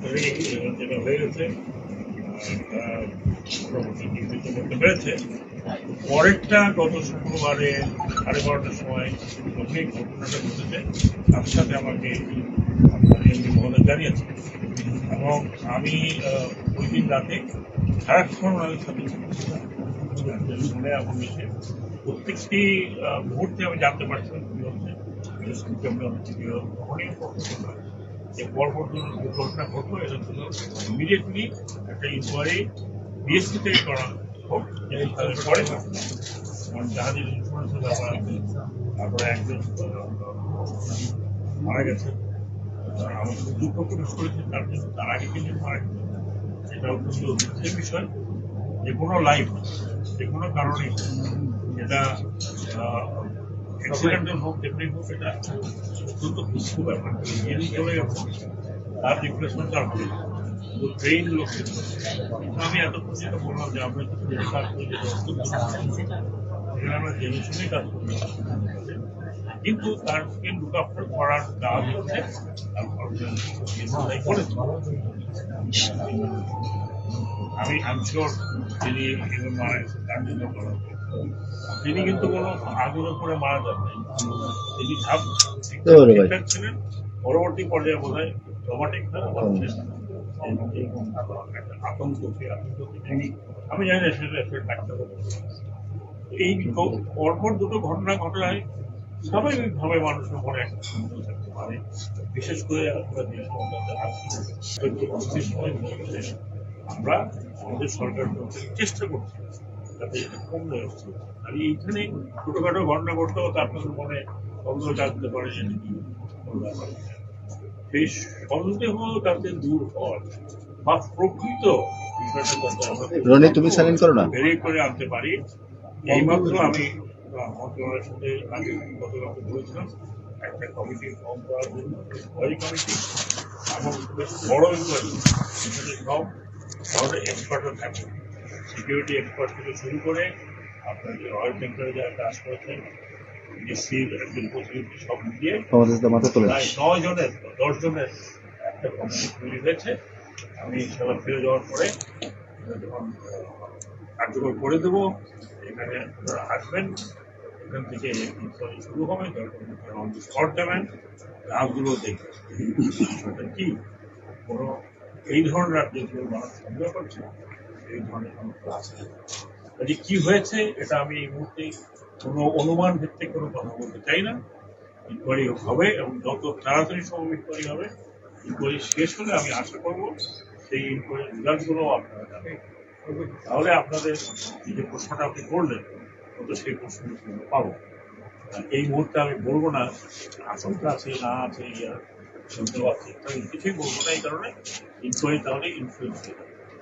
হয়ে পরেরটা গত শুক্রবারে সাড়ে বারোটার সময় যখনই ঘটনাটা ঘটেছে সাথে সাথে আমাকে মহোদয় জানিয়েছে এবং আমি ওই দিন রাতে সারাক্ষণ ওনাদের সাথে। শুনে এখন এসে প্রত্যেকটি মুহূর্তে আমি জানতে পারছিলাম কি হচ্ছে ফেসবুকে আমি অনেক যে পরপর যে ঘটলো এটা ছিল ইমিডিয়েটলি একটা ইনকোয়ারি বিএসসি থেকে করা হোক পরে কারণ জাহাজের ইন্স্যুরেন্সের ব্যাপার তারপরে একজন মারা গেছে আহ, আমি খুব দুঃখ প্রকাশ করেছি তার জন্য তার আগে কিন্তু মারা গেছে এটা অত্যন্ত দুঃখের বিষয়। যে কোনো লাইফ যে কোনো কারণে এটা অ্যাক্সিডেন্টাল হোক হোক, এটা অত্যন্ত ব্যাপার যিনি চলে গেছে তার রিপ্লেসমেন্ট তার হবে। কিন্তু ট্রেন লোক আমি বললাম যে অত্যন্ত আমরা জেনে কাজ করি কিন্তু তারকে লুক আফটার করার কাজ হচ্ছে আমি আম শিওর তিনি মারা তার জন্য করা। তিনি কিন্তু কোনো আগুনের করে মারা যান নাই তিনি ঝাঁপ ছিলেন পরবর্তী পর্যায়ে বোধ হয় রোমাটিক আতঙ্ক? আমি জানি না সেটা এই পরপর দুটো ঘটনা ঘটায় স্বাভাবিকভাবে মানুষের মনে একটা থাকতে পারে। বিশেষ করে আমরা আমাদের সরকার চেষ্টা করছি। যাতে কম আসছে আর এইখানে ছোটখাটো ঘটনা আপনাদের মনে সন্দেহ জানতে পারে যে। সেই সন্দেহ দূর হয় বা প্রকৃত আমরা রনি তুমি সাইলেন্ট করো না। বেরিয়ে করে আনতে পারি। এইমাত্র আমি মন্ত্রণালয়ের সাথে আগে গতকালকে বলেছিলাম একটা কমিটি ফর্ম করার জন্য ওই কমিটি বেশ বড় ইনকোয়ারি সেখানে সব ধরনের এক্সপার্টও থাকে সিকিউরিটি এক্সপার্ট থেকে শুরু করে আপনার যে রয়্যাল বেঙ্গলে যারা কাজ করেছেন ডিসির একজন প্রতিনিধি সব মিলিয়ে নয় জনের দশ জনের একটা কমিটি তৈরি হয়েছে। আমি সেবা ফিরে যাওয়ার পরে যখন কার্যকর করে দেবো এখানে আপনারা আসবেন। এখান থেকে শুরু হবে অন স্পট যাবেন। রাতগুলো দেখবেন। বিষয়টা কি? কোনো এই ধরনের আর যেগুলো মানুষ সন্দেহ করছে এই ধরনের সমস্যা আছে কাজে কি হয়েছে, এটা আমি এই মুহূর্তে কোনো অনুমান ভিত্তিক কোনো কথা বলতে চাই না। ইনকোয়ারি হবে এবং যত তাড়াতাড়ি সম্ভব ইনকোয়ারি হবে ইনকোয়ারি শেষ হলে আমি আশা করব সেই ইনকোয়ারি রেজাল্টগুলো আপনারা জানেন তাহলে আপনাদের যে প্রশ্নটা আপনি করলেন হয়তো সেই প্রশ্নের উত্তর পাবো। এই মুহূর্তে আমি বলব না, আশঙ্কা আছে, না আছে, ইয়া, শুনতে পাচ্ছি কিছুই বলব না এই কারণে। ইনকোয়ারি তাহলে ইনফ্লুয়েন্স হয়ে যাবে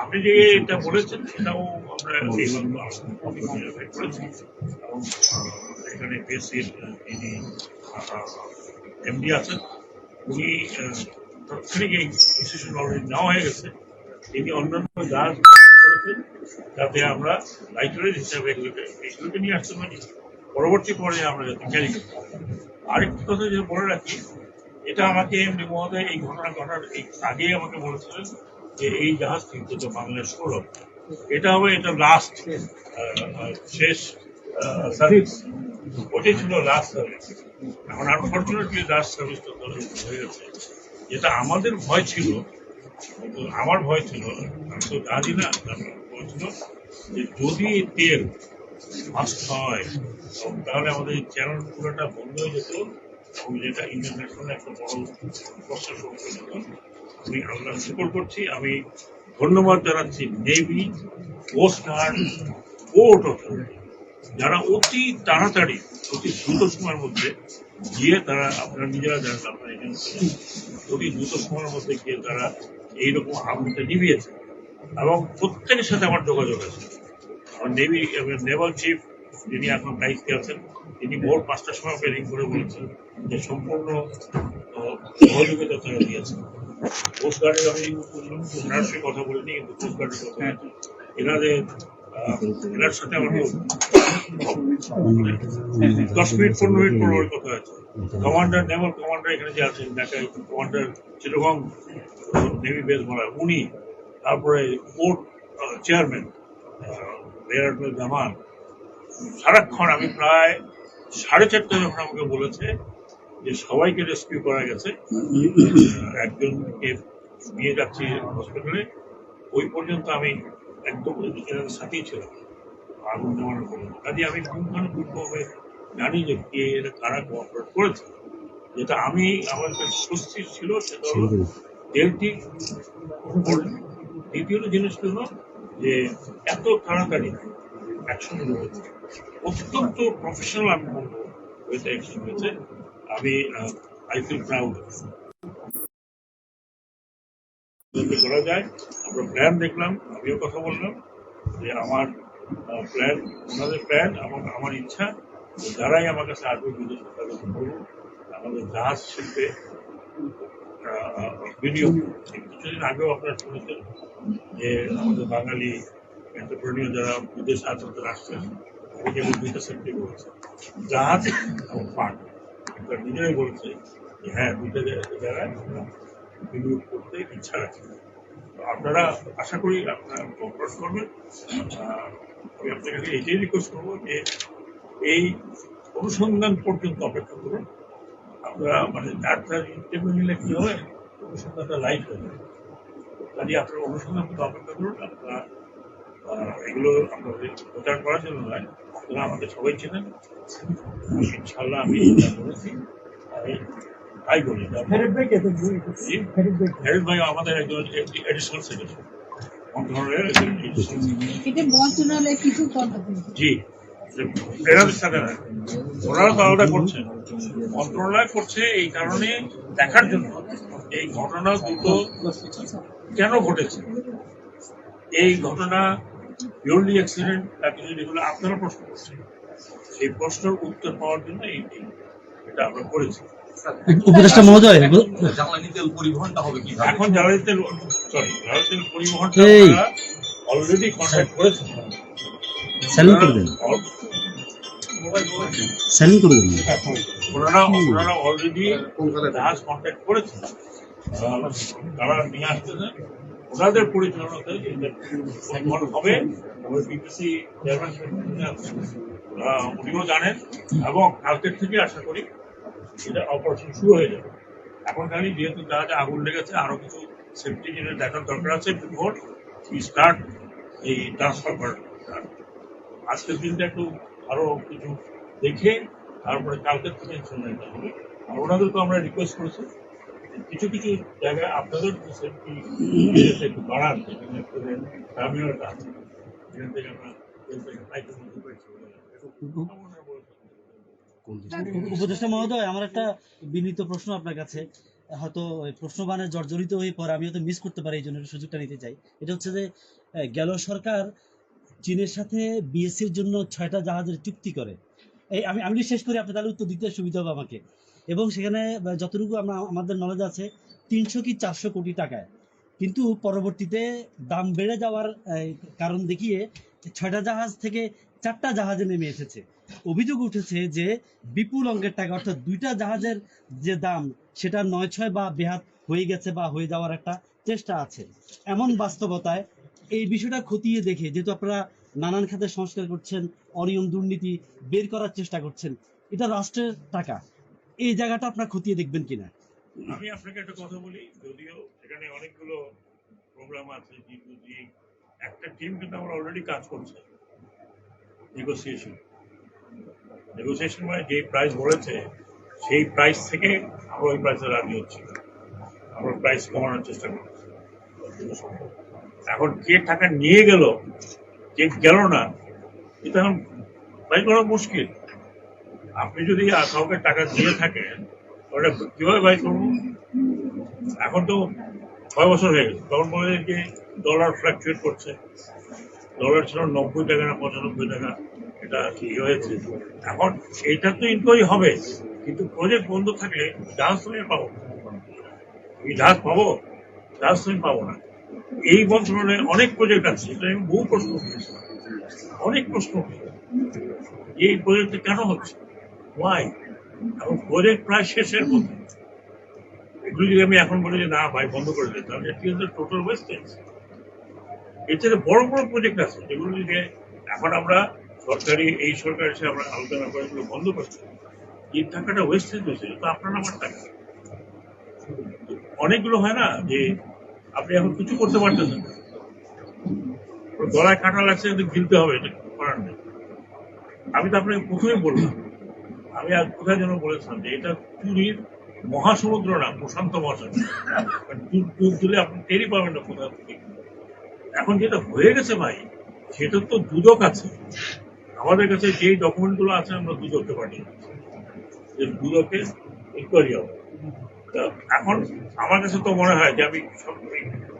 আপনি যে এটা বলেছেন এটাও আমরা এমডি আছেন, উনি নেওয়া হয়ে গেছে। তিনি অন্যান্য করেছেন যাতে আমরা হিসাবে এগুলোকে নিয়ে আসতে পারি। পরবর্তী পর্যায়ে আমরা যাতে ক্যারি করতে আরেকটি কথা যে বলে রাখি, এটা আমাকে এমনি মহোদয় এই ঘটনা ঘটার আগেই আমাকে বলেছিলেন যে এই জাহাজটি যেটা বাংলাদেশ ষোলো এটা হবে এটা লাস্ট শেষ সার্ভিস ওটাই ছিল লাস্ট সার্ভিস এখন আনফর্চুনেটলি লাস্ট সার্ভিসটা হয়ে গেছে। যেটা আমাদের ভয় ছিল আমার ভয় ছিল, আমি তো জানি না ভয় ছিল যে যদি তেল ফাস্ট হয়, তাহলে আমাদের চ্যানেল পুরোটা বন্ধ হয়ে যেত এবং যেটা ইন্টারন্যাশনাল একটা বড় প্রশ্ন সম্মুখীন হতো আমি আল্লাহ শুকর করছি, আমি ধন্যবাদ জানাচ্ছি navy coast guard port authority যারা অতি তাড়াতাড়ি, অতি দ্রুত সময়ের মধ্যে গিয়ে তারা আপনারা নিজেরা জানেন আপনারা এখানে অতি দ্রুত সময়ের মধ্যে গিয়ে তারা এইরকম আগুনটা নিভিয়েছে এবং প্রত্যেকের সাথে আমার যোগাযোগ আছে। আমার নেভি নেভাল চিফ যিনি এখন দায়িত্বে আছেন, তিনি ভোর পাঁচটার সময় প্ল্যানিং করে বলেছেন যে সম্পূর্ণ সহযোগিতা তারা দিয়েছেন। কোস্ট গার্ডের আমি ওনার সঙ্গে কথা বলিনি কিন্তু কোস্ট গার্ডের কথা এনাদের এনার সাথে আমার দশ মিনিট পনেরো মিনিট পনেরো কথা আছে। কমান্ডার নেভাল কমান্ডার এখানে যে আছেন ঢাকায় কমান্ডার চিরগং নেভি বেস বলা উনি তারপরে পোর্ট চেয়ারম্যান জামান সারাক্ষণ আমি প্রায় সাড়ে চারটে যখন আমাকে বলেছে যে সবাইকে রেস্কিউ করা গেছে। একজনকে নিয়ে যাচ্ছি হসপিটালে ওই পর্যন্ত আমি একদম সাথেই ছিলাম। আগুন নেওয়ানোর পর্যন্ত কাজে আমি পুঙ্খানুপুঙ্খভাবে জানি যে কে কারা কোঅপারেট করেছে? যেটা আমি আমার কাছে স্বস্তি ছিল সেটা হলো তেলটি দ্বিতীয় জিনিস হলো যে এত তাড়াতাড়ি অ্যাকশন অত্যন্ত প্রফেশনাল আমি বলব এটা অ্যাকশন হয়েছে। আমি আই ফিল প্রাউড করা যায়, আমরা প্ল্যান দেখলাম, আমিও কথা বললাম যে আমার প্ল্যান ওনাদের প্ল্যান এবং আমার ইচ্ছা যারাই আমার কাছে আসবে বিদেশে আমাদের জাহাজ শিল্পে বিনিয়োগ। কিছুদিন আগেও আপনারা শুনেছেন যে আমাদের বাঙালি এন্টারপ্রেনিয়র যারা বিদেশ তারা আসছেন অনেকে এবং দুইটা জাহাজ এবং পাট তারা নিজেরাই বলেছে যে হ্যাঁ দুইটা জায়গা- জায়গায় বিনিয়োগ করতে ইচ্ছা রাখি। আপনারা আশা করি আপনারা কোঅপারেট করবেন। আমি আপনার কাছে এটাই রিকোয়েস্ট করব যে এই অনুসন্ধান পর্যন্ত অপেক্ষা করুন। আপনারা মানে যাত্রা ইন্টারভিউ নিলে কি হবে? অনুসন্ধানটা লাইট হয়ে যাবে। কাজে আপনারা অনুসন্ধান অপেক্ষা করুন। আপনারা এগুলো আপনাদের প্রচার করার জন্য নয়। আপনারা আমাদের সবাই চেনেন। ইনশাল্লাহ আমি যা বলেছি। আমি তাই বলি? ভাই আমাদের একজন এডিশনাল সেক্রেটারি। মন্ত্রণালয়ের একজন additional মন্ত্রণালয় কিছু জি। এনাদের সাথে না ওনারা তো আলাদা করছেন। মন্ত্রণালয় করছে এই কারণে দেখার জন্য। এই ঘটনা দুটো কেন ঘটেছে? এই ঘটনা পিওরলি অ্যাক্সিডেন্ট আপনারা প্রশ্ন করছেন। সেই প্রশ্নের উত্তর পাওয়ার জন্য এই এই- এটা আমরা করেছি। উপদেষ্টা মহোদয় জ্বালানি তেল পরিবহনটা হবে কি? এখন জ্বালানি তেল সরি জ্বালানি তেল পরিবহনটা অলরেডি কন্ট্যাক্ট করেছেন স্যালুট করে দেন। স্যালুট করে দেন। ওনারা ওনারা অলরেডি জাহাজ কন্ট্যাক্ট করেছেন তারা নিয়ে আসতেছে ওনাদের পরিচালনাতে হবে। বিপিসি উনিও জানেন। এবং কালকের থেকে আশা করি এটা অপারেশন শুরু হয়ে যাবে। এখন খালি যেহেতু যারা যা আগুন লেগেছে, আরও কিছু সেফটি জিনিস দেখার দরকার আছে বিফোর স্টার্ট এই ট্রান্সফার করার। আজকের দিনটা একটু আরও কিছু দেখে, তারপরে কালকের থেকে ইনশাল্লাহ এটা হবে। আর ওনাদেরকে আমরা রিকোয়েস্ট করেছি কিছু কিছু জায়গায় আপনাদের একটু বাড়ান যেখানে আপনাদের টার্মিনালটা আছে। যেখান থেকে আমরা ফ্লাইটের মধ্যে পেয়েছি। উপদেষ্টা মহোদয় আমার একটা বিনীত প্রশ্ন আপনার কাছে। হয়তো ওই প্রশ্নবানের জর্জরিত হয়ে পরে আমি হয়তো মিস করতে পারি এই জন্য সুযোগটা নিতে চাই। এটা হচ্ছে যে গেল সরকার চীনের সাথে বিএসসির জন্য ছয়টা জাহাজের চুক্তি করে। এই আমি আমি শেষ করি আপনি তাহলে উত্তর দিতে সুবিধা হবে আমাকে। এবং সেখানে যতটুকু আমরা, আমাদের নলেজ আছে, তিনশো কি চারশো কোটি টাকায়। কিন্তু পরবর্তীতে দাম বেড়ে যাওয়ার কারণ দেখিয়ে ছয়টা জাহাজ থেকে চারটা জাহাজে নেমে এসেছে। অভিযোগ উঠেছে যে বিপুল অঙ্কের টাকা, অর্থাৎ দুইটা জাহাজের যে দাম, সেটা নয় ছয় বা বেহাত হয়ে গেছে বা হয়ে যাওয়ার একটা চেষ্টা আছে। এমন বাস্তবতায় এই বিষয়টা খতিয়ে দেখে, যেহেতু আপনারা নানান খাতে সংস্কার করছেন, অনিয়ম দুর্নীতি বের করার চেষ্টা করছেন, এটা রাষ্ট্রের টাকা। এই জায়গাটা আপনার খতিয়ে দেখবেন কিনা? আমি আপনাকে একটা কথা বলি, যদিও এখানে অনেকগুলো প্রোগ্রাম আছে, কিন্তু যে একটা টিম কিন্তু আমরা অলরেডি কাজ করছে নেগোসিয়েশন নেগোসিয়েশন মানে যে প্রাইস বলেছে, সেই প্রাইস থেকে আমরা ওই প্রাইসে রাজি হচ্ছি আমরা প্রাইস কমানোর চেষ্টা করছি। এখন কে টাকা নিয়ে গেল, কে গেল না, এটা এখন বাই করা মুশকিল। আপনি যদি কাউকে টাকা দিয়ে থাকেন ওটা কীভাবে বাই করব? এখন তো ছয় বছর হয়ে গেছে। তখন বলে যে ডলার ফ্ল্যাকচুয়েট করছে। ডলার ছিল নব্বই টাকা না পঁচানব্বই টাকা, এটা কি হয়েছে? এখন এটা তো ইনকোয়ারি হবে, কিন্তু প্রজেক্ট বন্ধ থাকলে জাহাজ তো আমি পাবো। আমি জাহাজ পাবো জাহাজ তুমি পাবো না। এই মন্ত্রণালয়ে অনেক প্রজেক্ট আছে, এটা আমি বহু প্রশ্ন করেছি। অনেক প্রশ্ন এই প্রজেক্টটা কেন হচ্ছে? ওয়াই এবং প্রজেক্ট প্রায় শেষের মধ্যে এগুলো যদি আমি এখন বলি যে, না ভাই, বন্ধ করে দিতে তাহলে এটি হচ্ছে টোটাল ওয়েস্টেজ থেকে বড় বড় প্রজেক্ট আছে, যেগুলো যদি এখন আমরা সরকারি, এই সরকার এসে আমরা আলোচনা করে এগুলো বন্ধ করছি এই টাকাটা ওয়েস্টেজ হচ্ছে তো আপনার আমার টাকা। অনেকগুলো হয় না, যে আপনি এখন কিছু করতে পারতেছেন না। গলায় কাটা লাগছে কিন্তু গিলতে হবে, এটা করার নেই। আমি তো আপনাকে প্রথমেই বললাম আমি আর কোথায় যেন বলেছিলাম যে এটা চুরির মহাসমুদ্র না, প্রশান্ত ডুব ডুব দিলে আপনি টেরই পাবেন না কোথা থেকে। এখন যেটা হয়ে গেছে ভাই, সেটা তো দুদক আছে। আমাদের কাছে যেই ডকুমেন্টগুলো আছে আমরা দুদককে পাঠিয়ে। যে দুদকে ইনকোয়ারি হবে। এখন আমার কাছে তো মনে হয় যে আমি সব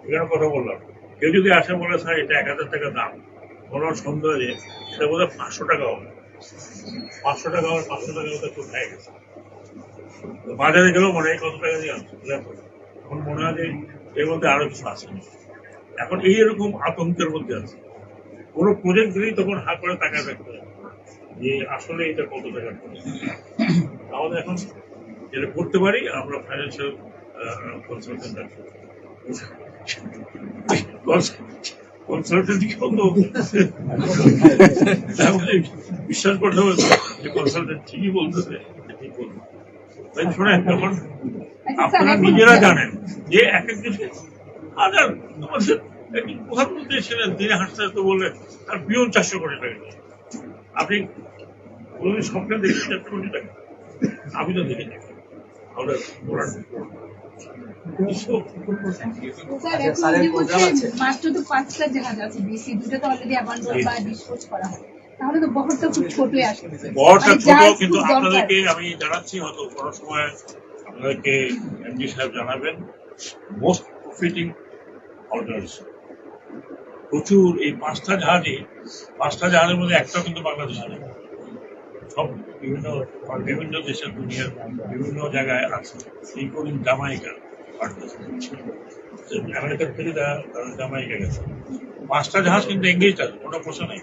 এখানে কথা বললাম। কেউ যদি আসে বলে, স্যার, এটা এক হাজার টাকা দাম। কোনো সন্দেহ যে এটা বোধ হয় পাঁচশো টাকা হবে। পাঁচশো টাকা হবে পাঁচশো টাকা ওটা তো হয়ে গেছে। বাজারে গেলেও মনে হয় কত টাকা দিয়ে এখন মনে হয় যে এর মধ্যে আরও কিছু আছে। এখন এই এরকম আতঙ্কের মধ্যে আছে। কোনো প্রজেক্ট দিলেই তখন হাত করে টাকা হবে যে আসলে এটা কত টাকা। আমাদের এখন যেটা করতে পারি, আমরা ফাইন্যান্সিয়াল কনসালটেন্ট বিশ্বাস করতে হবে যে কনসালটেন্ট ঠিকই বলতেছে ঠিক বলবে তাই শোনেন আপনারা নিজেরা জানেন যে এক এক দেশে হাজার আমাদের একটি প্রধানমন্ত্রী ছিলেন তিনি হাসতে হাসতে বললেন তার পিয়ন চারশো কোটি টাকা আপনি কোনোদিন স্বপ্নে দেখেছেন? চারশো কোটি টাকা আমি তো দেখি ওরা স্যার এখন যে মাত্র তো পাঁচটা জাহাজ আছে বিসি দুটো তো অলরেডি অ্যাবান্ডন বা ডিসপোজ করা হয়। তাহলে তো বহরটা খুব ছোটই আসে বড়টা মানে ছোট কিন্তু আপনাদেরকে আমি জানাচ্ছি হয়তো কোনো সময় আপনাদেরকে এমডি সাহেব জানাবেন মোস্ট প্রফিটিং অর্গানাইজেশন প্রচুর এই পাঁচটা জাহাজে পাঁচটা জাহাজের মধ্যে একটাও কিন্তু বাংলাদেশে নেই সব বিভিন্ন বিভিন্ন দেশের দুনিয়ার বিভিন্ন জায়গায় আছে। ইনক্লুডিং জামাইকা আমেরিকার থেকে তারা জামাইকা গেছে। পাঁচটা জাহাজ কিন্তু এঙ্গেজ আছে কোনো প্রশ্ন নেই।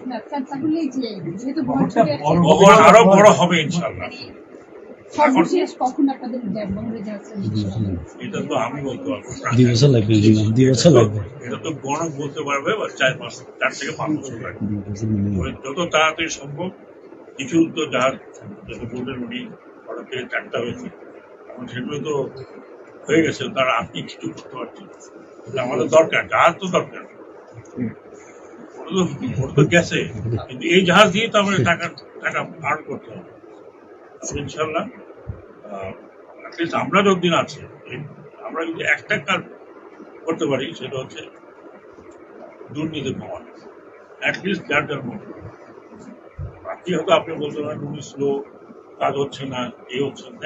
আরও বড় হবে ইনশাল্লাহ সর্বশেষ কখন আপনাদের বহরে যাচ্ছে? এটা তো আমি বলতে পারব। এটা তো গণক বলতে পারবে বা চার পাঁচ চার থেকে পাঁচ বছর লাগবে। যত তাড়াতাড়ি সম্ভব কিছু তো জাহাজ যত বোর্ডের উনি হঠাৎ থেকে চারটা হয়েছে। এখন সেগুলো তো হয়ে গেছে, তারা আপনি কিছু করতে পারছেন আমাদের দরকার, জাহাজ তো দরকার। ওটা তো গেছে, কিন্তু এই জাহাজ দিয়ে তো আমাদের টাকা টাকা আর্ন করতে হবে। ইনশাল্লাহ অ্যাটলিস্ট আমরা যতদিন আছে আমরা যদি একটা কাজ করতে পারি, সেটা হচ্ছে দুর্নীতি কমানো। অ্যাটলিস্ট যার যার মতো। হয়তো আপনি বলতে পারেন উনি স্লো কাজ হচ্ছে না এই হচ্ছে না